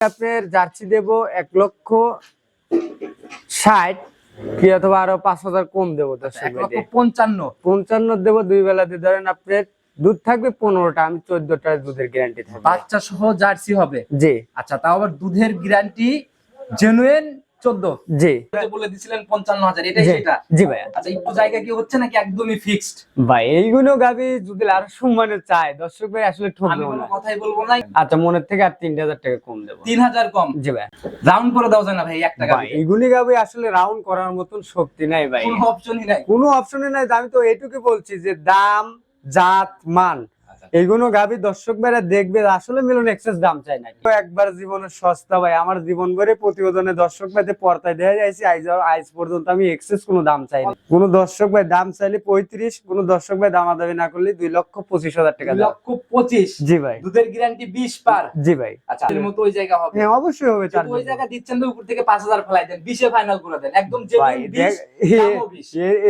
আপনার জার্সি দেব এক লক্ষ ষাট কি অথবা আরও পাঁচ হাজার কম দেবো পঞ্চান্ন। পঞ্চান্ন দেবো দুই বেলাতে। ধরেন আপনার দুধ থাকবে পনেরোটা আমি চোদ্দটা দুধের গ্যারান্টি থাকবে। বাচ্চা সহ জার্সি হবে? জি। আচ্ছা তাও আবার দুধের গ্যারান্টি জেনুয়েন 14 জি। বলে দিছিলেন 55000 এটাই সেটা। জি ভাই আচ্ছা একটু জায়গা কি হচ্ছে নাকি একদমই ফিক্সড ভাই এইগুলো গাবি যদি আর সম্মানে চায় দর্শক ভাই আসলে ঠকবে না। কথাই বলব না। আচ্ছা মনের থেকে আর 3000 টাকা কম দেব। 3000 কম? জি ভাই রাউন্ড করে দাও না ভাই একটা গাবি এইগুলি গাবি আসলে রাউন্ড করার মতন শক্তি নাই ভাই। কোনো অপশনই নাই। কোনো অপশনই নাই আমি তো এটুকুই বলছি যে দাম জাত মান এইগুলো গাবি দর্শক ভাইরা দেখবে আসলে মিলন এক্সেস দাম চাই না একবার জীবনে সস্তা ভাই আমার জীবন ভরে প্রতিবেদনে দর্শক ভাইতে পর্দায় দেখা যাইছি আইজ পর্যন্ত আমি এক্সেস কোনো দাম চাই না কোনো দর্শক ভাই দাম চাইলে পঁয়ত্রিশ কোনো দর্শক ভাই দামাদামি না করলে দুই লক্ষ পঁচিশ হাজার টাকা লক্ষ পঁচিশ? জি ভাই। দুধের গ্যারান্টি বিশ পার? জি ভাই। আচ্ছা এর মতো ওই জায়গা হবে। হ্যাঁ অবশ্যই হবে ওই জায়গা দিচ্ছেন তো উপর থেকে পাঁচ হাজার ফেলাই দেন বিশে ফাইনাল করে দেন। একদম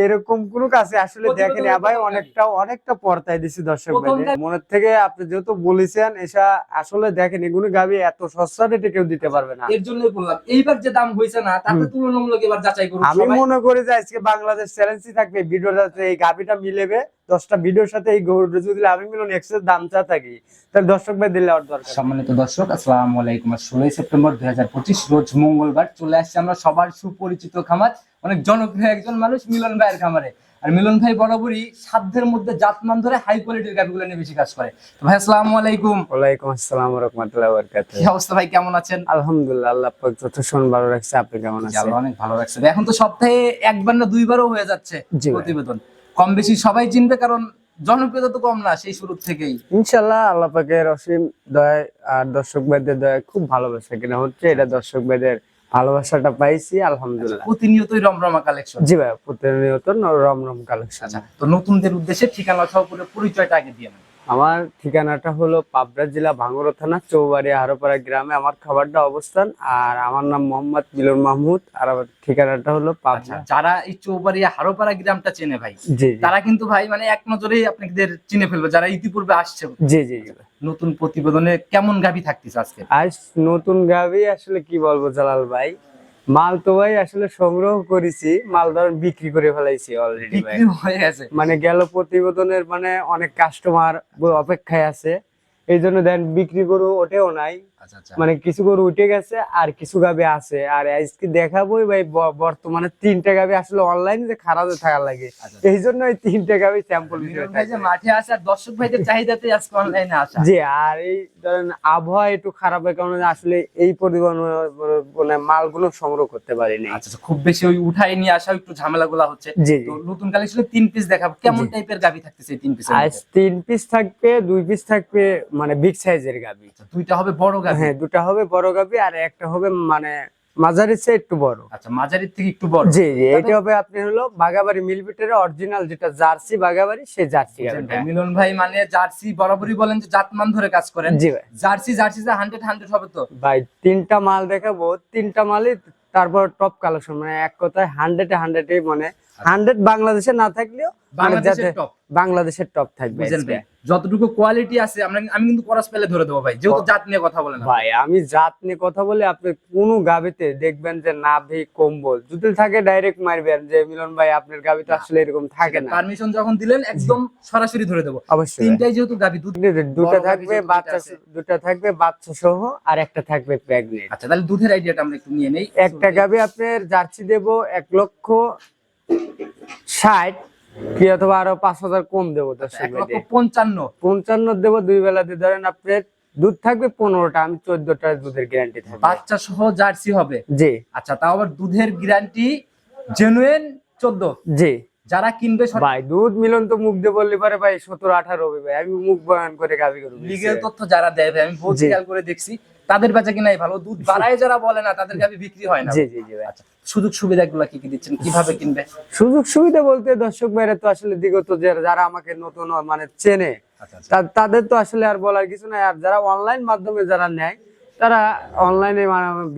এরকম কোন কাছে আসলে দেখেন ভাই অনেকটা অনেকটা পর্তায় দিছি দর্শক ভাই মনের থেকে আপনি যেহেতু বলেছেন এসা আসলে দেখেন এগুলো গাবি এত সস্তা রেটে কেউ দিতে পারবে না। এর জন্যই বললাম এইবার যে দাম হয়েছে না তাতে তুলনামূলক এবার যাচাই করুন আমি মনে করি যে আজকে বাংলাদেশ চ্যালেঞ্জই থাকবে ভিডিওটাতে এই গাবিটা মিলেবে দশটা ভিডিওর সাথে এই গরুটা যদি আমি মিলন এক্সেস দাম চা থাকি। তাহলে দর্শক ভাই দিলে আর দরকার সম্মানিত দর্শক আসসালামু আলাইকুম। ষোলোই সেপ্টেম্বর দুই হাজার পঁচিশ রোজ মঙ্গলবার চলে আসছে আমরা সবার সুপরিচিত খামার। অনেক জনপ্রিয় একজন মানুষ মিলন ভাইয়ের খামারে। আর মিলন ভাই বরাবরই সাধ্যের মধ্যে জাতমান ধরে হাই কোয়ালিটির গাভিগুলো নিয়ে বেশি কাজ করে। তো ভাই আসসালামু আলাইকুম। ওয়ালাইকুম আসসালাম রহমতুল্লাহ কি অবস্থা ভাই কেমন আছেন? আলহামদুলিল্লাহ আল্লাহ পাক যথেষ্ট ভালো রাখছে আপনি কেমন আছেন? আল্লাহ অনেক ভালো রাখছে। এখন তো সপ্তাহে একবার না দুইবারও হয়ে যাচ্ছে প্রতিবেদন। কম বেশি সবাই চিনবে কারণ জনপ্রিয়তা তো কম না সেই শুরু থেকেই। ইনশাল্লাহ আল্লাহ পাকের অসীম দয় আর দর্শক ভাইদের দয় খুব ভালোবাসা। কিনা হচ্ছে এটা দর্শক ভাইদের ভালোবাসাটা পাইছি আলহামদুলিল্লাহ। প্রতিনিয়তই রমরমা কালেকশন জি ভাই প্রতিনিয়ত রমরম কালেকশন আচ্ছা তো নতুনদের উদ্দেশ্যে ঠিকানা সহ পুরো পরিচয়টা আগে দিয়ে নেন। আমার ঠিকানাটা হলো পাবনা জেলা ভাঙ্গুরা থানা চৌবাড়ি হারোপাড়া গ্রামে। আমার খাবারটা অবস্থান আর আমার নাম মোহাম্মদ মিলন মাহমুদ আর আমার ঠিকানাটা হলো আচ্ছা পাবনা যারা এই চৌবাড়ি হারোপাড়া গ্রামটা চেনে ভাই তারা কিন্তু ভাই মানে এক নজরেই আপনাদের চিনে ফেলবে যারা ইতিপূর্বে আসছে। জি জি জি। নতুন প্রতিবেদনে কেমন গাভি থাকতেছে আজকে? আজ নতুন গাভি আসলে কি বলব জালাল ভাই? মাল তো ভাই আসলে সংগ্রহ করেছি মাল ধরেন বিক্রি করে ফেলাইছি অলরেডি ভাই। মানে গেল প্রতিবেদনের মানে অনেক কাস্টমার অপেক্ষায় আছে। এই জন্য দেন বিক্রি করব ওঠেও নাই। মানে কিছু গরু উঠে গেছে আর কিছু গাবে আছে। আর আজকে দেখাবোই ভাই বর্তমানে তিনটা গাবে আসলে অনলাইনে যে খারাপে থাকা লাগে। আচ্ছা। এই জন্য এই তিনটা গাবে স্যাম্পল মিলন ভাই যে মাঠে আসে আর দর্শক ভাইদের চাহিদাতে আজকে অনলাইনে আসা। জি আর এই ধরেন আবহাওয়া একটু খারাপের কারণে আসলে এই পরিবহন মানে মালগুলো সংগ্রহ করতে পারিনি আচ্ছা আচ্ছা, খুব বেশি ওই উঠাই নিয়ে আসা একটু ঝামেলা গুলা হচ্ছে। জি তো নতুন কালেকশনে তিন পিস দেখাবো। কেমন টাইপের গাবি থাকতেছে তিন পিসের আজ তিন পিস থাকবে দুই পিস থাকবে মানে বিগ সাইজের গাবি। দুইটা হবে বড় গাভি? হ্যাঁ দুটা হবে বড় গাবি আর একটা হবে মানে মাঝারির চেয়ে একটু বড়। আচ্ছা মাঝারির থেকে একটু বড়। জি জি এটা হবে আপনি হলো বাগাবাড়ি মিলবিটের অরিজিনাল যেটা জার্সি বাগাবাড়ি সেই জার্সি বুঝলেন গাবিটা ভাই? মিলন ভাই মানে জার্সি বরাবরই বলেন যে জাতমান ধরে কাজ করেন। জি ভাই। জার্সি জার্সি যে হান্ড্রেড হান্ড্রেড হবে তো? ভাই তিনটা মাল দেখাবো তিনটা মালই তারপর টপ কালেকশন মানে এক কথায় হান্ড্রেডে হান্ড্রেডে মানে। হান্ড্রেড বাংলাদেশে না থাকলেও মানে বাংলাদেশের টপ থাকবে যতটুকু কোয়ালিটি আছে আমরা আমি কিন্তু করাস পেলে ধরে দেবো ভাই। যেহেতু জাত নিয়ে কথা বলেন ভাই আমি জাত নিয়ে কথা বলে আপনি কোনো গাবিতে দেখবেন যে না নাভি কম্বল যদি থাকে ডাইরেক্ট মারবেন যে মিলন ভাই আপনার গাবিতে আসলে এরকম থাকে না। পারমিশন যখন দিলেন একদম সরাসরি ধরে দেবো। অবশ্যই। তিনটাই যেহেতু গাবি দুটা থাকবে বাচ্চা। দুটা থাকবে বাচ্চা সহ আর একটা থাকবে প্রেগনেন্ট আচ্ছা তাহলে দুধের আইডিয়াটা আমরা একটু নিয়ে নেই। একটা গাবি আপনার জার্সি দেব এক লক্ষ ষাট। কি অথবা আরও পাঁচ হাজার কম দেবো দর্শক পঞ্চান্ন। পঞ্চান্ন দেবো দুই বেলাতে ধরেন আপনার দুধ থাকবে পনেরোটা আমি চোদ্দটা দুধের গ্যারান্টি থাকবে। বাচ্চা সহ জার্সি হবে? জি। আচ্ছা তাও আবার দুধের গ্যারান্টি জেনুইন চোদ্দ? জি। যারা কিনবে ভাই দুধ মিলন তো মুখ দিয়ে বললে পারে ভাই সতেরো আঠারো হবে ভাই। আমি মুখ বয়ান করে গাবি করব লিগেল তথ্য যারা দেয় ভাই আমি বহুত খেয়াল করে দেখছি। তাদের বেচা কিনাই ভালো। দুধ বাড়ায় যারা বলে না তাদের গাভি বিক্রি হয় না। জি জি জি আচ্ছা সুযোগ সুবিধাগুলো কি কি দিচ্ছেন? কীভাবে কিনবে? সুযোগ সুবিধা বলতে দর্শক ভাইরা তো আসলে বিগত যারা আমাকে নতুন মানে চেনে আচ্ছা আচ্ছা। তাদের তো আসলে আর বলার কিছু নাই। আর যারা অনলাইন মাধ্যমে যারা নেয় তারা অনলাইনে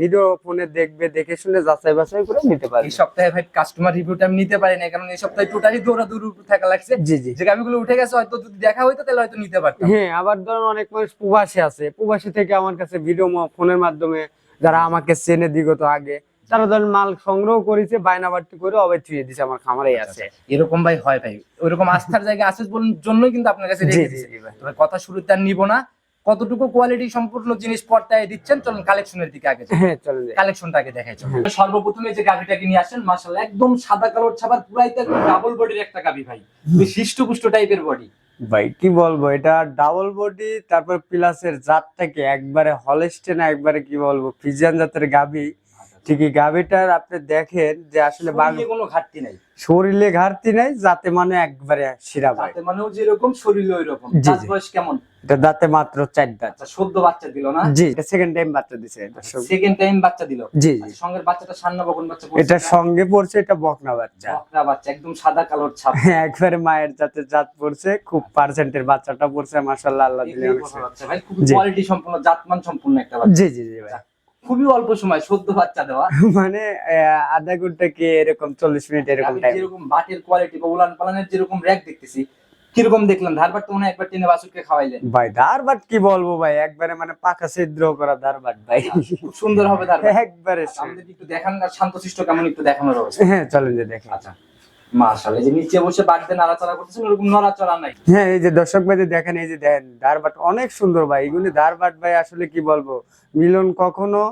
ভিডিও ফোনে দেখবে দেখে শুনে যাচাই বাছাই করে নিতে পারে এই সপ্তাহে ভাই কাস্টমার রিভিউটা আমি নিতে পারি না কারণ এই সপ্তাহে টোটালি দৌড়াদৌড়ি থাকা লাগছে। জি জি। যে গাভিগুলো উঠে গেছে হয়তো যদি দেখা হইতো তাহলে হয়তো নিতে পারতাম। হ্যাঁ আবার ধরুন অনেক মানুষ প্রবাসী আছে। প্রবাসী থেকে আমার কাছে ভিডিও ফোনের মাধ্যমে যারা আমাকে চেনে দিগত আগে তারা ধরেন মাল সংগ্রহ করেছে বায়না বাড়তি করে অবাই থুয়ে দিছে আমার খামারেই আছে। এরকম ভাই হয় ভাই। ওইরকম আস্থার জায়গা আছে বলুন- জন্যই কিন্তু আপনার কাছে রেখে তবে কথা শুরুতে আর নিব না। কতটুকু কোয়ালিটি সম্পূর্ণ জিনিস পর্দায় দিচ্ছেন? চলুন কালেকশনের দিকে আগে যাই। হ্যাঁ কালেকশনটাকে দেখাই চলুন। সর্বপ্রথমে যে গাভিটাকে নিয়ে আসেন মাশাআল্লাহ একদম সাদা কালোর ছাপার পুরাই তো ডাবল বডির একটা গাভি ভাই। হিষ্টপুষ্ট টাইপের বডি ভাই কি বলব এটা ডাবল বডি তারপর প্লাসের জাতটাকে একবারে হলেস্টে না একবারে কি বলব ফিজিয়ান জাতের গাবি ঠিকই গাবিটার আপনি দেখেন যে আসলে কোনো ঘাটতি নাই। শরীরে ঘাটতি নাই যাতে মানে একবারে শিরা ভাই মানেও যেরকম শরীরে ওই রকম। বয়স কেমন? এটা দাঁতে মাত্র চার দাঁত। আচ্ছা সদ্য বাচ্চা দিল না? জি এটা সেকেন্ড টাইম বাচ্চা দিছে সেকেন্ড টাইম বাচ্চা দিল? জি আচ্ছা, বাচ্চাটা সান্ন বকন বাচ্চা এটা সঙ্গে পড়ছে এটা বকনা বাচ্চা। বকরা বাচ্চা একদম সাদা কালোর ছাপ। হ্যাঁ, একবারে মায়ের জাতে জাত পড়ছে খুব পার্সেন্টের বাচ্চাটা পড়ছে মাশাআল্লাহ আল্লাহ দিলে ভাই খুব কোয়ালিটি সম্পূর্ণ জাতমান সম্পূর্ণ একটা বাচ্চা জি জি জি ভাই। খুবই অল্প সময় সদ্য বাচ্চা দেওয়া। মানে আধা ঘণ্টা কি এরকম চল্লিশ মিনিট এরকম টাইম যেরকম বাটের কোয়ালিটি বা উলান পালানের যেরকম র্যাক দেখতেছি কীরকম দেখলাম ধারবার তো মনে একবার টেনে বাসুরকে খাওয়াইলেন। ভাই ধারবাট কি বলব ভাই? একবারে মানে পাকা ছিদ্র করা ধারবাট ভাই। খুব সুন্দর হবে ধারবার একবারে আচ্ছা, আমাদের একটু দেখান শান্তশিষ্ট কেমন একটু দেখানোর হ্যাঁ চলেন যে দেখেন আচ্ছা। মাশাআল্লাহ যে নিচে বসে বাড়তে নাড়াচাড়া করতেছেন ওরকম নড়াচড়া নাই। হ্যাঁ এই যে দর্শক ভাই দেখেন এই যে দেখেন ধারবাট অনেক সুন্দর ভাই। এগুলি ধারবাট ভাই আসলে কি বলব? মিলন কখনো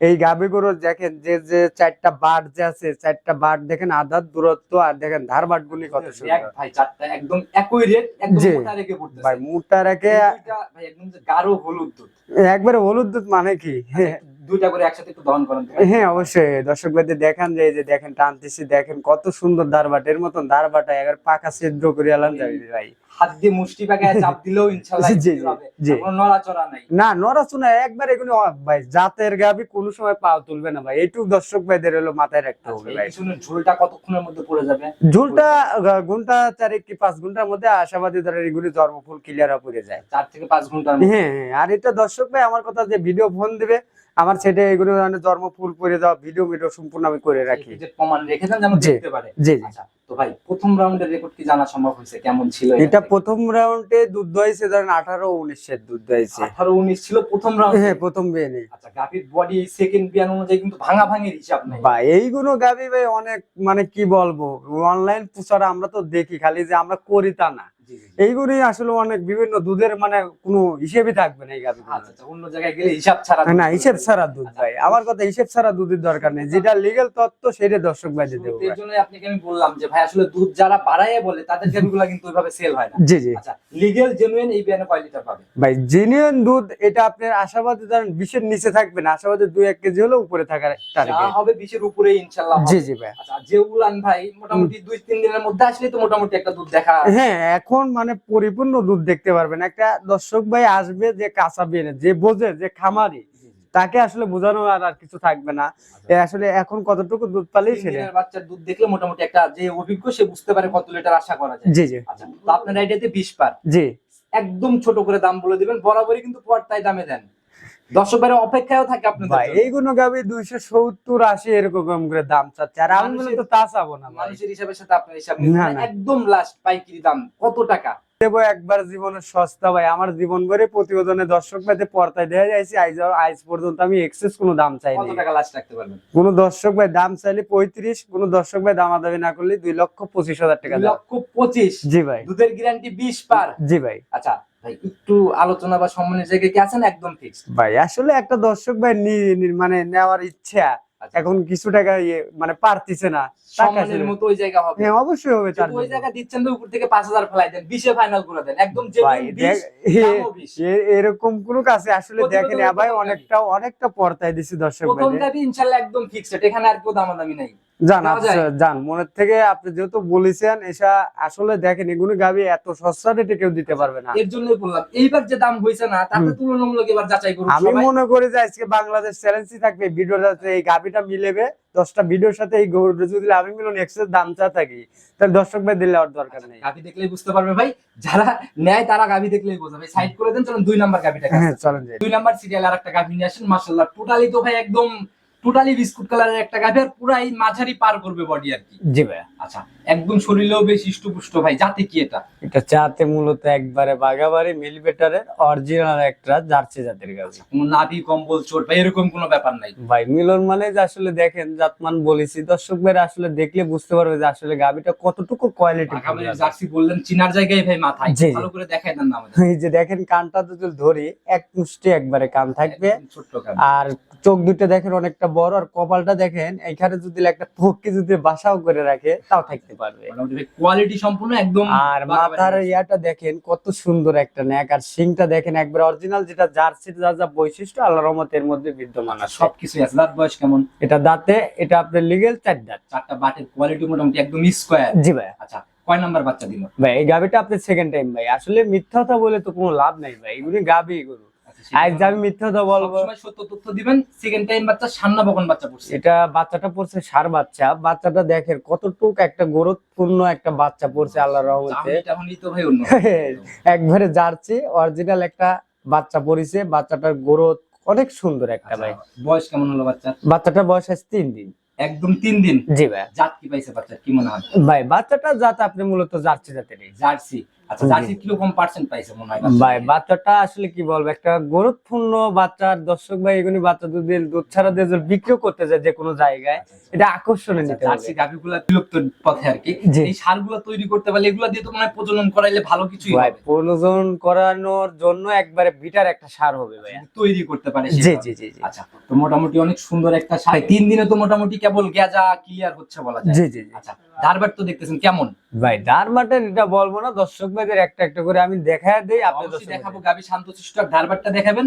এই গাবে গরু দেখেন যে যে চারটা বাট যে আছে চারটা বাট দেখেন আধার দূরত্ব আর দেখেন ধারবাট গুলি কত সুন্দর। ভাই চারটা একদম একই রেট একদম মোটা রেখে পড়তেছে। ভাই মুটা রেখে ভাই একদম গাঢ় হলুদ দুধ। একবারে হলুদ দুধ মানে কি? হ্যাঁ দুইটা করে একসাথে একটু দহন করেন হ্যাঁ অবশ্যই। দেখান যে যে দেখেন টানতেছি দেখেন কত সুন্দর দারবাট। এর মতন দারবাটা এবার পাকা ছিদ্র করে এলাম যাবি ভাই হাত দিয়ে মুষ্টি পাকায় চাপ দিলেও ইনশাআল্লাহ জি, জি, ইজি হবে জি। কোনো নড়াচড়া নাই। না নড়াচুনা একবার এগুলো ভাই জাতের গাবি কোনো সময় পাও তুলবে না ভাই। এইটুকু দর্শক ভাইদের হলো মাথায় রাখতে আচ্ছা, হবে ভাই। পিছনের কতক্ষণের মধ্যে পড়ে যাবে? ঝুলটা ঘণ্টা চারেক কি পাঁচ ঘণ্টার মধ্যে আশাবাদী ধরে এগুলি জন্মফুল ক্লিয়ার পড়ে যায়। চার থেকে পাঁচ মধ্যে? হ্যাঁ হ্যাঁ, আর এটা দর্শক ভাই আমার কথা যে ভিডিও ফোন দিবে আমার সেটা এগুলো জন্ম ফুল পরে যাওয়া ভিডিও ভিডিও সম্পূর্ণ আমি করে রাখি। প্রমাণ রেখে দেন যেন দেখতে পারে। জি। আচ্ছা তো ভাই প্রথম রাউন্ডের রেকর্ড কি জানা সম্ভব হয়েছে? কেমন ছিল এটা প্রথম রাউন্ডে দুধ ধরেন দুধ ছিল প্রথম রাউন্ড হ্যাঁ প্রথম আচ্ছা বডি সেকেন্ড বিয়ান অনুযায়ী কিন্তু ভাঙা ভাঙির হিসাব নেই। বা এইগুলো গাবি ভাই অনেক মানে কি বলব অনলাইন প্রচার আমরা তো দেখি খালি যে আমরা করি তা না। এইগুলোই আসলে অনেক বিভিন্ন দুধের মানে কোনো হিসেবে থাকবে না এই গাবি আচ্ছা আচ্ছা অন্য জায়গায় গেলে হিসাব ছাড়া না হিসেব ছাড়া দুধ ভাই। আমার কথা হিসেব ছাড়া দুধের দরকার নেই। যেটা লিগেল তত্ত্ব সেটা দর্শক ভাইদের দেবো এর ভাই। জন্য আপনাকে আমি বললাম যে ভাই আসলে দুধ যারা বাড়ায় বলে তাদের গাভীগুলো কিন্তু ওইভাবে সেল হয় না। জি জি। আচ্ছা লিগেল জেনুইন এই বিয়ানে কয় লিটার পাবে? ভাই জেনুইন দুধ এটা আপনার আশাবাদী ধরেন বিশের নিচে থাকবে না। আশাবাদী দুই এক কেজি হলেও উপরে থাকার টার্গেট হবে বিশের উপরে ইনশাল্লাহ হবে। জি জি ভাই। আচ্ছা যে উলান ভাই মোটামুটি দুই তিন দিনের মধ্যে আসলে তো মোটামুটি একটা দুধ দেখা হ্যাঁ এখন মানে পরিপূর্ণ দুধ দেখতে পারবেন। একটা দর্শক ভাই আসবে যে কাঁচা বেড়ে যে বোঝে যে খামারি তাকে আসলে বোঝানো আর আর কিছু থাকবে না। আসলে এখন কতটুকু দুধ পালেই ছেলে সেটা বাচ্চার দুধ দেখলে মোটামুটি একটা যে অভিজ্ঞ সে বুঝতে পারে কত লিটার আশা করা যায়। জি জি। আচ্ছা তো আপনার আইডিয়াতে বিশ পার। জি। একদম ছোট করে দাম বলে দিবেন বরাবরই কিন্তু পর্দায় দামে দেন। দর্শক ভাইয়ের অপেক্ষায়ও থাকে আপনাদের ভাই এইগুলো গাবি দুইশো সত্তর আশি এরকম করে দাম চাচ্ছে। আর আমি তো তা চাবো না মানুষের হিসাবের সাথে আপনার হিসাব নিতে না, হয়। না। একদম লাস্ট পাইকারি দাম। কত টাকা? দেবো একবার সস্তা ভাই। আমার জীবন ভরে প্রতিবেদনে দর্শক ভাইতে পর্দায় দেওয়া যাইছি। আজ আজ পর্যন্ত আমি এক্সেস কোনো দাম কত চাইনি টাকা লাস্ট রাখতে পারবেন? কোন দর্শক ভাই দাম চাইলে পঁয়ত্রিশ কোন দর্শক ভাই দামাদামি না করলে দুই লক্ষ পঁচিশ হাজার টাকা লক্ষ পঁচিশ। জি ভাই। দুধের গ্যারান্টি বিশ পার। জি ভাই। আচ্ছা ভাই একটু আলোচনা বা সম্মানের জায়গায় কি আছেন? একদম ফিক্স ভাই আসলে একটা দর্শক ভাই মানে নেওয়ার ইচ্ছা এখন কিছু টাকা ইয়ে মানে পারতিছে না সম্মানের মতো ওই জায়গা হবে। হ্যাঁ অবশ্যই হবে তার ওই জায়গা দিচ্ছেন তো উপর থেকে পাঁচ হাজার ফেলাই দেন বিশে ফাইনাল করে দেন। একদম যে ভাই দেখ এ- বিশ। এ- এরকম কোন কাছে আসলে দেখেন ভাই অনেকটা অনেকটা পর্দায় দিছি দর্শক ভাই প্রথমটা ইনশাল্লাহ একদম ফিক্সড এখানে আর কেউ দামাদামি নাই। জান যায়? আচ্ছা, জান মনের থেকে আপনি যেহেতু বলেছেন এসা আসলে দেখেন এগুলো গাবি এত সস্তা রেটে কেউ দিতে পারবে না। এর জন্যই বললাম এইবার যে দাম হয়েছে না তাতে তুলনামূলক এবার যাচাই করুন আমি মনে করি যে আজকে বাংলাদেশ চ্যালেঞ্জই থাকবে ভিডিওটা এই গাবিটা মিলেবে দশটা ভিডিওর সাথে এই গরুটা যদি আমি মিলন এক্সেস দাম চা থাকি তাহলে দর্শক ভাই দিলে আর দরকার নেই। গাভি দেখলেই বুঝতে পারবে ভাই যারা নেয় তারা গাভি দেখলেই বোঝাবে সাইড করে দেন চলুন দুই নাম্বার গাভিটা হ্যাঁ চলেন দুই নাম্বার সিরিয়াল আর একটা গাভি নিয়ে আসেন মার্শাল্লাহ টোটালি তো ভাই একদম টোটালি বিস্কুট কালারের একটা গাভি আর পুরাই মাঝারি পার করবে বডি আর কি। জি ভাই আচ্ছা একদম শরীরেও বেশ ইষ্টপুষ্ট ভাই জাতে কি এটা? এটা চাতে মূলত একবারে বাগাবাড়ি মিল বেটারের অরিজিনাল একটা জার্সি জাতের গাবি কোনো নাভি কম্বল চোট বা এরকম কোনো ব্যাপার নাই? ভাই মিলন মানে যে আসলে দেখেন জাতমান বলেছি দর্শক ভাইরা আসলে দেখলে বুঝতে পারবে যে আসলে গাবিটা কতটুকু কোয়ালিটি জার্সি বললেন চিনার জায়গায় ভাই মাথায়। ভালো করে দেখাই দেন না এই যে দেখেন কানটা যদি ধরি এক মুষ্টি একবারে কান থাকবে। আর চোখ দুটো দেখেন অনেকটা বড় আর কপালটা দেখেন এখানে যদি একটা পক্ষে যদি বাসাও করে রাখে তাও থাকতে পারবে। কোয়ালিটি সম্পূর্ণ একদম আর মাথার ইয়াটা দেখেন কত সুন্দর একটা নেক আর শিংটা দেখেন একবার অরিজিনাল যেটা জার্সির যা যা বৈশিষ্ট্য আল্লাহ রহমতের মধ্যে বিদ্যমান আছে। সবকিছু আছে। দাঁত বয়স কেমন? এটা দাঁতে এটা আপনার লিগেল চার দাঁত। চারটা বাটের কোয়ালিটি মোটামুটি একদম স্কোয়ার জি ভাই। আচ্ছা কয় নাম্বার বাচ্চা দিল? ভাই এই গাবিটা আপনি সেকেন্ড টাইম ভাই। আসলে মিথ্যা কথা বলে তো কোনো লাভ নাই ভাই। এগুলি গাবি গরু। সেটা আজ আমি মিথ্যা কথা বলব। সত্য তথ্য দিবেন সেকেন্ড টাইম বাচ্চা সান্না বকন বাচ্চা পড়ছে। এটা বাচ্চাটা পড়ছে সার বাচ্চা। বাচ্চাটা দেখেন কতটুক একটা গুরুত্বপূর্ণ একটা বাচ্চা পড়ছে আল্লাহ রহমতে। তো ভাই অন্য একবারে জার্সি অরিজিনাল একটা বাচ্চা পড়িছে। বাচ্চাটার গ্রোথ অনেক সুন্দর একটা ভাই। আচ্ছা, বয়স কেমন হলো বাচ্চা? বাচ্চাটার বয়স আছে তিন দিন। একদম তিন দিন? জি ভাই। জাত কি পাইছে বাচ্চার কি মনে হয়? ভাই বাচ্চাটা জাত আপনি মূলত জার্সি জাতেরই। জার্সি। আচ্ছা জার্সি কীরকম পার্সেন্ট পাইছে মনে হয় ভাই বাচ্চাটা আসলে কি বলব একটা গুরুত্বপূর্ণ বাচ্চার দর্শক ভাই এগুলি বাচ্চা যদি দুধ ছাড়া দিয়ে বিক্রিও করতে যায় যে কোনো জায়গায় এটা আকর্ষণে নিতে জার্সি গাভিগুলা বিলুপ্ত পথে আর কি। এই সারগুলো তৈরি করতে পারলে এগুলা দিয়ে তো মনে হয় প্রজনন করাইলে ভালো কিছুই ভাই করানোর জন্য একবারে বিটার একটা সার হবে ভাই তৈরি করতে পারে জি জি জি জি। আচ্ছা তো মোটামুটি অনেক সুন্দর একটা সার। তিন দিনে তো মোটামুটি কেবল গেজা ক্লিয়ার হচ্ছে বলা যায়। জি জি। আচ্ছা ধারবার তো দেখতেছেন কেমন? ভাই ডারমাটের এটা বলব না দর্শক ভাইদের একটা একটা করে আমি দেখা দেই আপনি দেখাবো গাবি শান্তশিষ্ট ধারবারটা দেখাবেন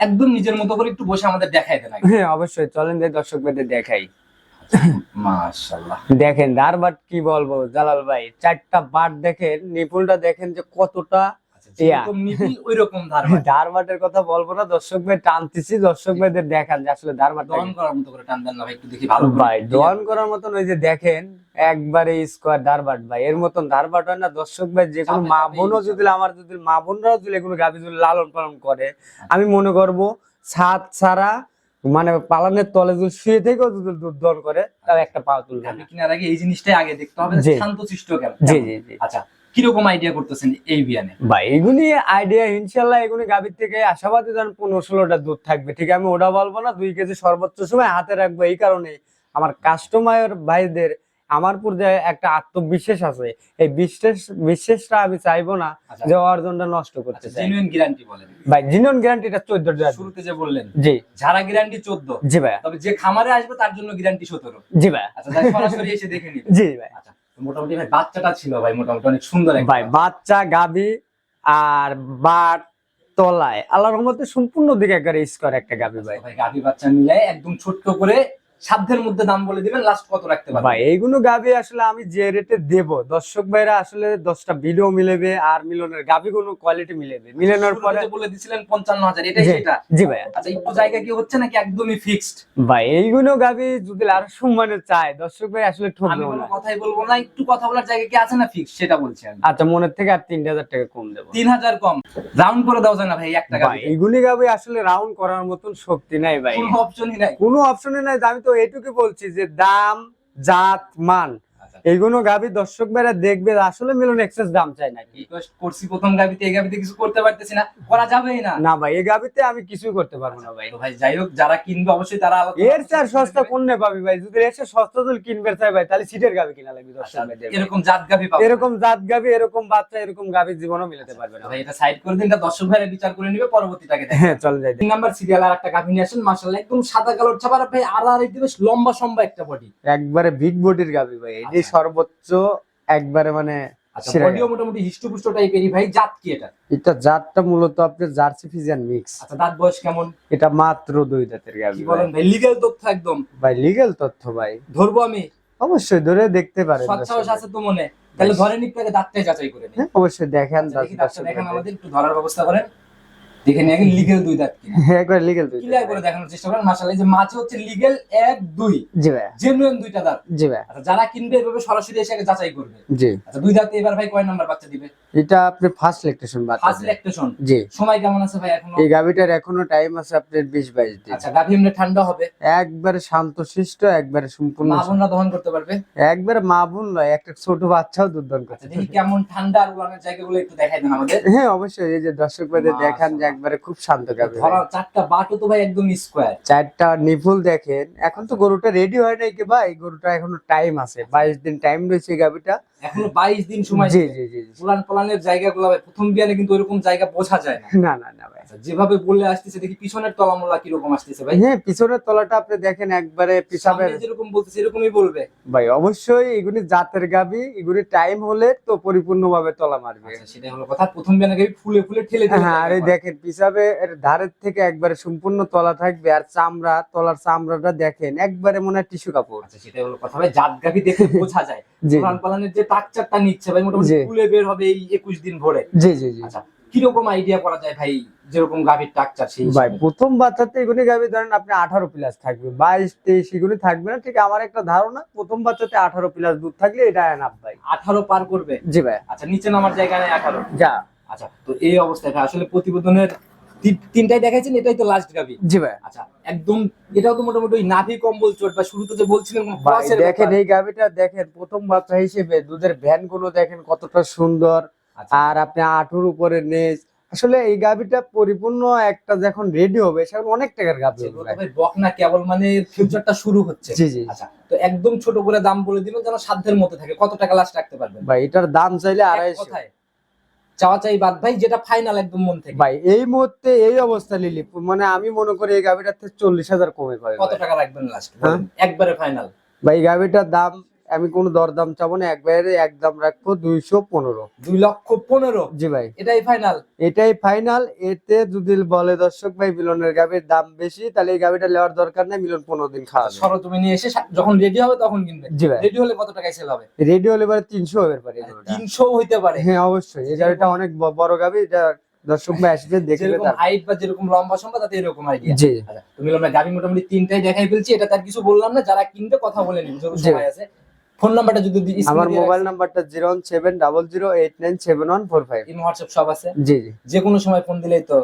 একদম নিজের মতো করে একটু বসে আমাদের দেখাই দেন হ্যাঁ অবশ্যই চলেন যে দর্শক ভাইদের দেখাই। মাশাআল্লাহ। দেখেন দারবার কি বলব জালাল ভাই চারটা বাট দেখেন নিপুলটা দেখেন যে কতটা আচ্ছা যেরকম নিবিল ওই রকম ধারবার ধারবাটের কথা বলব না দর্শক ভাই টানতেছি দর্শক ভাইদের দেখান যে আসলে ধারবাট দহন করার মতো করে টান দেন না ভাই একটু দেখি ভালো ভাই দোয়ান করার মতন ওই যে দেখেন একবারে স্কোয়ার ধারবাট ভাই। এর মতন ধারবাট হয় না দর্শক ভাই যে কোনো মা বোনও যদি আমার যদি মা বোনরাও যদি কোনো গাভী যদি লালন পালন করে আমি মনে করব ছাদ ছাড়া মানে পালানের তলে যদি শুয়ে থেকেও যদি দুধ করে তাও একটা পা তুলবে না। আগে এই জিনিসটাই আগে দেখতে হবে জি। শান্তশিষ্ট কেন? জি জি জি। আচ্ছা। কীরকম আইডিয়া করতেছেন এই বিয়ানে ভাই এগুলি আইডিয়া ইনশাল্লাহ এগুলি গাভীর থেকে আশাবাদী যেন পনেরো ষোলোটা দুধ থাকবে। ঠিক আমি ওটা বলব না দুই কেজি সর্বোচ্চ সময় হাতে রাখব এই কারণে আমার কাস্টমার ভাইদের আমার উপর যে একটা আত্মবিশ্বাস আছে। এই বিশ্বাস বিশ্বাসটা আমি চাইব না আচ্ছা। যে অর্জনটা নষ্ট করতে চাই জেনুইন গ্যারান্টি বলেন। ভাই গ্যারান্টিটা চোদ্দ শুরুতে যে বললেন জি। যারা গ্যারান্টি চোদ্দ। জি ভাই তবে যে খামারে আসবে তার জন্য গ্যারান্টি সতেরো। জি ভাই আচ্ছা সরাসরি এসে দেখে নিবে জি ভাই আচ্ছা মোটামুটি ভাই বাচ্চাটা ছিল ভাই মোটামুটি অনেক সুন্দর ভাই বাচ্চা গাবি আর বাট তলায় আল্লাহর রহমতে সম্পূর্ণ দিকে একবারে স্কোয়ার একটা গাবি ভাই। ভাই গাভী বাচ্চা মিলাই একদম ছোট্ট করে সাধ্যের মধ্যে দাম বলে দিবেন লাস্ট কত রাখতে পারবেন? ভাই এইগুলো গাবি আসলে আমি যে রেটে দেব দর্শক ভাইরা আসলে দশটা ভিডিও মিলেবে আর মিলনের গাবি কোয়ালিটি মিলেবে। মিলানোর পরে বলে দিছিলেন পঞ্চান্ন হাজার এটাই সেটা? জি ভাই আচ্ছা একটু জায়গা কি হচ্ছে নাকি একদমই ফিক্সড ভাই এইগুলো গাবি যদি আরও সম্মানে চায় দর্শক ভাই আসলে আমি ঠকবে কোনো কথাই বলব না একটু কথা বলার জায়গা কি আছে না ফিক্স সেটা বলছি আমি। আচ্ছা মনের থেকে আর তিন হাজার টাকা কম দেবো। তিন হাজার কম। রাউন্ড করে দেওয়া যায় না ভাই এক টাকা ভাই এইগুলি গাবি আসলে রাউন্ড করার মতন শক্তি নাই ভাই। কোনো অপশনই নাই। কোনো অপশনে নাই আমি তো এইটুকু বলছি যে দাম জাত মান এইগুলো গাবি দর্শক ভাইরা দেখবে আসলে মিলন এক্সেস দাম চাই নাকি? রিকোয়েস্ট করছি প্রথম গাবিতে এই গাবিতে কিছু করতে পারতেছি না করা যাবেই না। না ভাই এই গাবিতে আমি কিছুই করতে পারব না ভাই। ভাই যাই হোক যারা কিনবে অবশ্যই তারা এর চার সস্তা কোনে পাবি ভাই? যদি এসে সস্তা যদি কিনবে চাই ভাই তাহলে সিটের গাবি কিনা লাগবে দর্শক আচ্ছা। এরকম জাত গাভি পাবো। এরকম জাত গাবি এরকম বাচ্চা এরকম গাবি জীবনও মিলাতে পারবে না ভাই। এটা সাইড করে দিন এটা দর্শক ভাইরা বিচার করে নিবে পরবর্তীটাকে হ্যাঁ চল যাই। তিন নাম্বার সিরিয়াল আর একটা গাভি নিয়ে আসেন মাশাআল্লাহ একদম সাদা কালোর ছাপার ভাই আর আর বেশ লম্বা সম্বা একটা বডি একবারে বিগ বডির গাবি ভাই আচ্ছা। সর্বোচ্চ একবারে মানে আচ্ছা বডিও মোটামুটি হিষ্টপুষ্ট টাইপেরই ভাই জাত কি এটা? এটা জাতটা মূলত আপনার জার্সি ফিজিয়ান মিক্স। আচ্ছা দাঁত বয়স কেমন? এটা মাত্র দুই দাঁতের গাবি বলেন ভাই? লিগ্যাল তথ্য একদম। ভাই লিগেল তথ্য ভাই। ধরবো আমি? অবশ্যই ধরে দেখতে পারেন আছে তো মনে। তাহলে ধরেন একটু আগে দাঁতটাই যাচাই করে নিন হ্যাঁ, অবশ্যই দেখেন আচ্ছা, দেখি দর্শক দাঁতটা দেখেন আমাদের একটু ধরার ব্যবস্থা করেন। দেখে নিয়ে লিগেল দুই দাঁত হ্যাঁ, একবার লিগেল ক্লিয়ার করে দেখানোর চেষ্টা করেন মাশাআল্লাহ। যে মাছে হচ্ছে লিগেল এক দুই। জি ভাই জেনুইন দুইটা দাঁত। জি ভাই আচ্ছা যারা কিনবে এভাবে সরাসরি এসে আগে যাচাই করবে। জি। আচ্ছা দুই দাঁতে এবার ভাই কয় নাম্বার বাচ্চা দিবে? এটা আপনি ফার্স্ট ইলেকট্রেশন বাচ্চা ফার্স্ট দেন। জি। সময় কেমন আছে ভাই এখনও? এই গাভিটার এখনও টাইম আছে আপনার বিশ বাইশ দিন। আচ্ছা এমনি ঠান্ডা হবে? একবারে শান্তশিষ্ট একবারে সম্পূর্ণ মা বোনরা দহন করতে পারবে? একবারে মা বোন নয় একটা ছোট বাচ্চাও করতে আচ্ছা দেখি কেমন ঠান্ডা আর জায়গাগুলো একটু দেখাই দেন আমাদের। হ্যাঁ অবশ্যই। এই যে দর্শক ভাইদের দেখান যে। একবারে খুব শান্ত ধরা চারটা বাটো তো ভাই একদম স্কোয়ার চারটা নিপুল দেখেন। এখন তো গরুটা রেডি হয় নাই কি ভাই? গরুটা এখনও টাইম আছে। বাইশ দিন টাইম রয়েছে গাভিটা। এখনও বাইশ দিন সময় জি জি জি জি। পুলান পালানের জায়গাগুলো প্রথম বিয়ানে কিন্তু জায়গা বোঝা যায় না। না না না ভাই। আচ্ছা, যেভাবে বলে আসতেছে দেখি পিছনের তলামলা আসতেছে ভাই? হ্যাঁ পিছনের তলাটা আপনি দেখেন একবারে যেরকম বলতেছে এরকমই বলবে। ভাই অবশ্যই এগুলি জাতের গাবি এগুলি টাইম হলে তো পরিপূর্ণ ভাবে তলা মারবে। আচ্ছা সেটাই হলো কথা। প্রথম বিয়ানে গাবি ফুলে ফুলে ঠেলে ঠেলে হ্যাঁ আর। দেখেন পিছাবে এর ধারের থেকে একবারে সম্পূর্ণ তলা থাকবে আর চামড়া তলার চামড়াটা দেখেন একবারে মনে হয় টিস্যু কাপড়। আচ্ছা সেটাই হলো কথা। ভাই জাত গাবি দেখে বোঝা যায়। পুলান পালানের যে নিচ্ছে ভাই মোটামুটি বের হবে এই একুশ দিন ভরে। জি জি জি। আচ্ছা কীরকম আইডিয়া করা যায় ভাই যেরকম গাভির টাকচার সেই ভাই প্রথম বাচ্চাতে এগুলি গাবি ধরেন আপনি আঠারো প্লাস থাকবে বাইশ তেইশ এগুলি থাকবে না ঠিক আমার একটা ধারণা প্রথম বাচ্চাতে আঠারো প্লাস দুধ থাকলে এটা এনাফ ভাই। আঠারো পার করবে? জি ভাই। আচ্ছা নিচে নামার জায়গা নেই আঠারো? যা। আচ্ছা তো এই অবস্থায় ভাই আসলে প্রতিবেদনের তিনটাই দেখাইছেন এটাই তো লাস্ট গাবি। জি ভাই। আচ্ছা একদম এটাও তো মোটামুটি নাভি কম্বল চোট বা শুরুতে যে বলছিলেন দেখেন। এই গাভিটা দেখেন প্রথম বাচ্চা হিসেবে দুধের ভ্যানগুলো দেখেন কতটা সুন্দর। আচ্ছা, আর আপনি আঠুর উপরে নেজ। আসলে এই গাভিটা পরিপূর্ণ একটা যখন রেডি হবে সেখন অনেক টাকার গাভি সেগুলো হবে ভাই। বক না কেবল মানে ফিউচারটা শুরু হচ্ছে। জি জি। আচ্ছা তো একদম ছোট করে দাম বলে দিবেন যেন সাধ্যের মধ্যে থাকে। কত টাকা লাস্ট রাখতে পারবেন? ভাই এটার দাম চাইলে আড়াইশো। চাওয়া চাই বাদ ভাই যেটা ফাইনাল একদম মন থেকে। ভাই এই মুহূর্তে এই অবস্থা লিলি মানে আমি মনে করি এই গাভিটার থেকে চল্লিশ হাজার কমে পাবে কত টাকা রাখবেন লাস্ট হ্যাঁ? একবারে ফাইনাল ভাই এই গাভিটার দাম আমি কোনো দরদাম চাবো না একবারে একদম রাখব দুইশো পনেরো। দুই লক্ষ পনেরো? জি ভাই। এটাই ফাইনাল এটাই ফাইনাল এতে যদি বলে দর্শক ভাই মিলনের গাভির দাম বেশি তাহলে এই গাভিটা নেওয়ার দরকার নেই মিলন পনেরো দিন খাওয়া যাবে। সরজমিনে নিয়ে এসে যখন রেডি হবে তখন কিনবে? জি ভাই। রেডি হলে কত টাকায় সেল হবে? রেডিও লেবার তিনশো হবে পারে এই তিনশো হইতে পারে। হ্যাঁ অবশ্যই। এই গাড়িটা অনেক বড় গাবি এটা দর্শক ভাই আসবে দেখবে তার হাইট বা যেরকম লম্বা সম্ভব তাতে এরকম আইডিয়া জি। আচ্ছা তো মিলন মোটামুটি তিনটাই দেখাই ফেলছি এটা তার কিছু বললাম না যারা কিনবে কথা বলে নিন। সময় আছে। ফোন নাম্বারটা যদি আমার মোবাইল। নাম্বারটা zero one seven double zero eight nine seven one four five. WhatsApp সব আছে? জি জি। যে কোনো সময় ফোন দিলেই তো।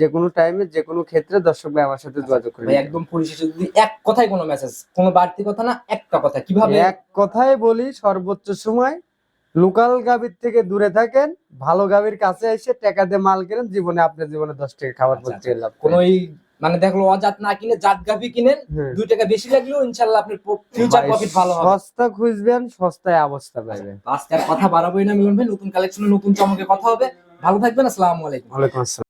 যে কোনো টাইমে যে কোনো ক্ষেত্রে দর্শক ভাই আমার সাথে যোগাযোগ করে ভাই একদম পরিশেষে যদি এক কথায় কোনো মেসেজ কোনো বাড়তি কথা না একটা কথা কীভাবে? এক কথাই বলি সর্বোচ্চ সময় লোকাল গাভীর থেকে দূরে থাকেন ভালো গাভীর কাছে এসে টাকা দিয়ে মাল কেনেন জীবনে আপনার জীবনে দশ টাকা খাবার আচ্ছা, লাভ কোনো এই মানে দেখল অজাত না কিনে জাত গাভি কিনেন হ্যাঁ। দুই টাকা বেশি লাগলেও ইনশাল্লাহ আপনার ফিউচার প্রফিট ভালো হবে। সস্তা খুঁজবেন সস্তায় অবস্থা পাবেন আজকে আর কথা বাড়াবোই না মিলন ভাই নতুন কালেকশনে নতুন চমকে কথা হবে। ভালো থাকবেন আসসালামু আলাইকুম। ওয়ালাইকুম আসসালাম।